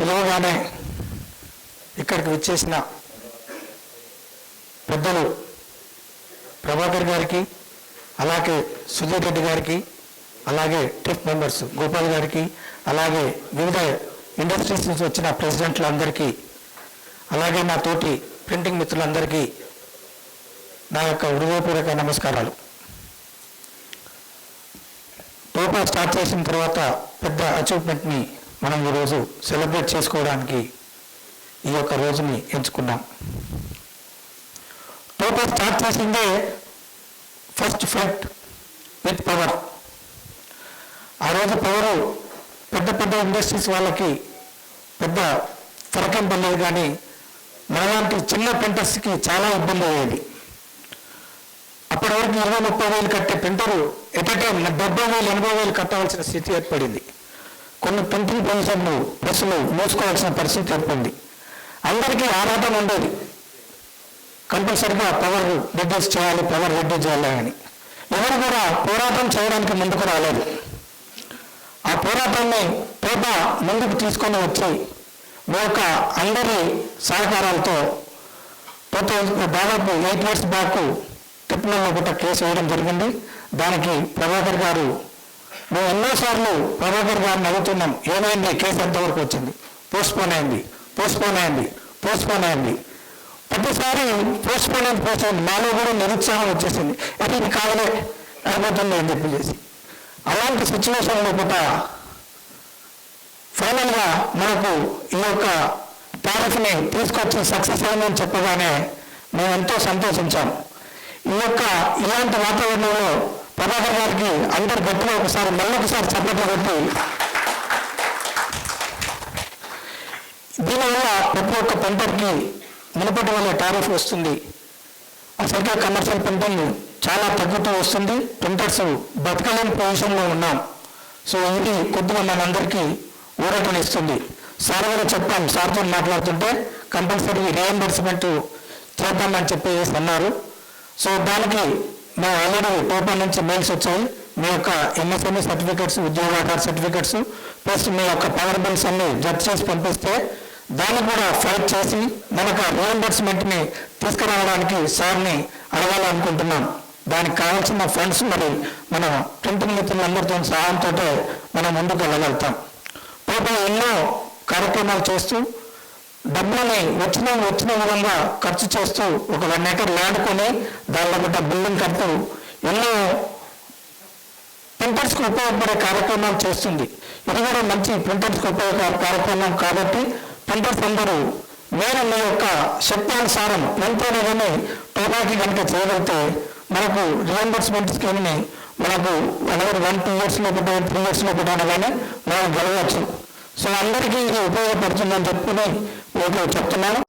పిలవగానే ఇక్కడికి వచ్చేసిన పెద్దలు ప్రభాకర్ గారికి అలాగే సుధీర్ రెడ్డి గారికి అలాగే ట్రిప్ మెంబర్స్ గోపాల్ గారికి అలాగే వివిధ ఇండస్ట్రీస్ నుంచి వచ్చిన ప్రెసిడెంట్లందరికీ అలాగే నా తోటి ప్రింటింగ్ మిత్రులందరికీ నా యొక్క హృదయపూర్వక నమస్కారాలు. టోపా స్టార్ట్ చేసిన తర్వాత పెద్ద అచీవ్మెంట్ని మనం ఈరోజు సెలబ్రేట్ చేసుకోవడానికి ఈ యొక్క రోజుని ఎంచుకున్నాం. టోటల్ స్టార్ట్ చేసిందే ఫస్ట్ ఫైట్ విత్ పవర్. ఆ రోజు పవర్ పెద్ద పెద్ద ఇండస్ట్రీస్ వాళ్ళకి పెద్ద ఫరకం పడలేదు కానీ మనలాంటి చిన్న ప్రింటర్స్కి చాలా ఇబ్బంది అయ్యేది. అప్పటి వరకు ఇరవై ముప్పై వేలు కట్టే ప్రింటరు ఎట్ టైం డెబ్బై వేలు ఎనభై వేలు కట్టవలసిన స్థితి ఏర్పడింది. కొన్ని ప్రింటింగ్ పొజిషన్లు బస్సులు మూసుకోవాల్సిన పరిస్థితి ఏర్పడింది. అందరికీ ఆరాటం ఉండేది. కంపల్సరిగా పవర్ రెడ్యూస్ చేయాలి పవర్ రెడ్యూస్ చేయాలి అని. ఎవరు కూడా పోరాటం చేయడానికి ముందుకు రాలేదు. ఆ పోరాటాన్ని పేట ముందుకు తీసుకొని వచ్చి ఒక అందరి సహకారాలతో ప్రతి దాదాపు ఎయిట్ ఇయర్స్ బ్యాక్ ట్రిపుల్లో కూడా కేసు వేయడం జరిగింది. దానికి ప్రభాకర్ గారు మేము ఎన్నోసార్లు ప్రభాకర్ గారిని అడుగుతున్నాం ఏమైంది? కేసు ఎంతవరకు వచ్చింది? పోస్ట్పోన్ అయింది. పోస్ట్పోన్ అయింది. పోస్ట్పోన్ అయింది. ప్రతిసారి పోస్ట్పోన్ అయింది పోస్ట్ మాలో కూడా నిరుత్సాహం వచ్చేసింది. అది ఇది కావాలే అయిపోతుంది అని చెప్పి చేసి. అలాంటి సిచ్యువేషన్లో పూట ఫైనల్గా మనకు ఈ యొక్క టారిఫ్ని తీసుకొచ్చి సక్సెస్ అయిందని చెప్పగానే మేము ఎంతో సంతోషించాము ఈ యొక్క ఇలాంటి వాతావరణంలో ప్రభాకర్ గారికి అందరు గట్టిగా ఒకసారి మళ్ళొకసారి చప్పట్లు కొట్టి దీనివల్ల ప్రతి ఒక్క పంటకి మునపటి వల్ల టారిఫ్ వస్తుంది. అసలుగా కమర్షియల్ పంటలు చాలా తగ్గుతూ వస్తుంది. ప్రింటర్స్ బతకలేని పొజిషన్లో ఉన్నాం. సో ఇది కొద్దిగా మనందరికీ ఊరటనిస్తుంది. సార్ కూడా చెప్పాం సార్తో మాట్లాడుతుంటే కంపల్సరీ రీఎంబర్స్మెంట్ చేద్దామని చెప్పేసి అన్నారు. సో దానికి మేము ఆల్రెడీ పేపర్ నుంచి మెయిల్స్ వచ్చాయి. మీ యొక్క ఎంఎస్ఎంఈ సర్టిఫికెట్స్ ఉద్యోగాకార సర్టిఫికెట్స్ ప్లస్ మీ యొక్క పవర్ బిల్స్ అన్ని జడ్జ్ చేసి పంపిస్తే దాన్ని కూడా ఫైట్ చేసి మనకు రియంబర్స్మెంట్ని తీసుకురావడానికి సార్ని అడగాలనుకుంటున్నాం. దానికి కావాల్సిన ఫండ్స్ మరి మన ప్రింటింగ్ మిత్రులందరితో సహాయంతో మనం ముందుకు వెళ్ళగలుగుతాం. పాపం ఎన్నో కార్యక్రమాలు చేస్తూ డబ్బుల్ని వచ్చిన వచ్చిన విధంగా ఖర్చు చేస్తూ ఒక వన్ ఎకర్ ల్యాండ్ కొని దానిలో గట్ట బిల్డింగ్ కడుతూ ఎన్నో ప్రింటర్స్కి ఉపయోగపడే కార్యక్రమాలు చేస్తుంది. ఇది కూడా మంచి ప్రింటర్స్కి ఉపయోగపడే కార్యక్రమం కాబట్టి ప్రింటర్స్ అందరూ నేను మీ యొక్క శక్తానుసారం ఎంతైనా కానీ టోబాకి కనుక చేయగలిగితే మనకు రియంబర్స్మెంట్ స్కీమ్ని మనకు అనగా వన్ టూ ఇయర్స్లో పెట్టాలి త్రీ ఇయర్స్లో పెట్టాలి కానీ మనం గెలవచ్చు. సో అందరికీ ఇది ఉపయోగపడుతుందని చెప్పుకుని మీకు చెప్తున్నాను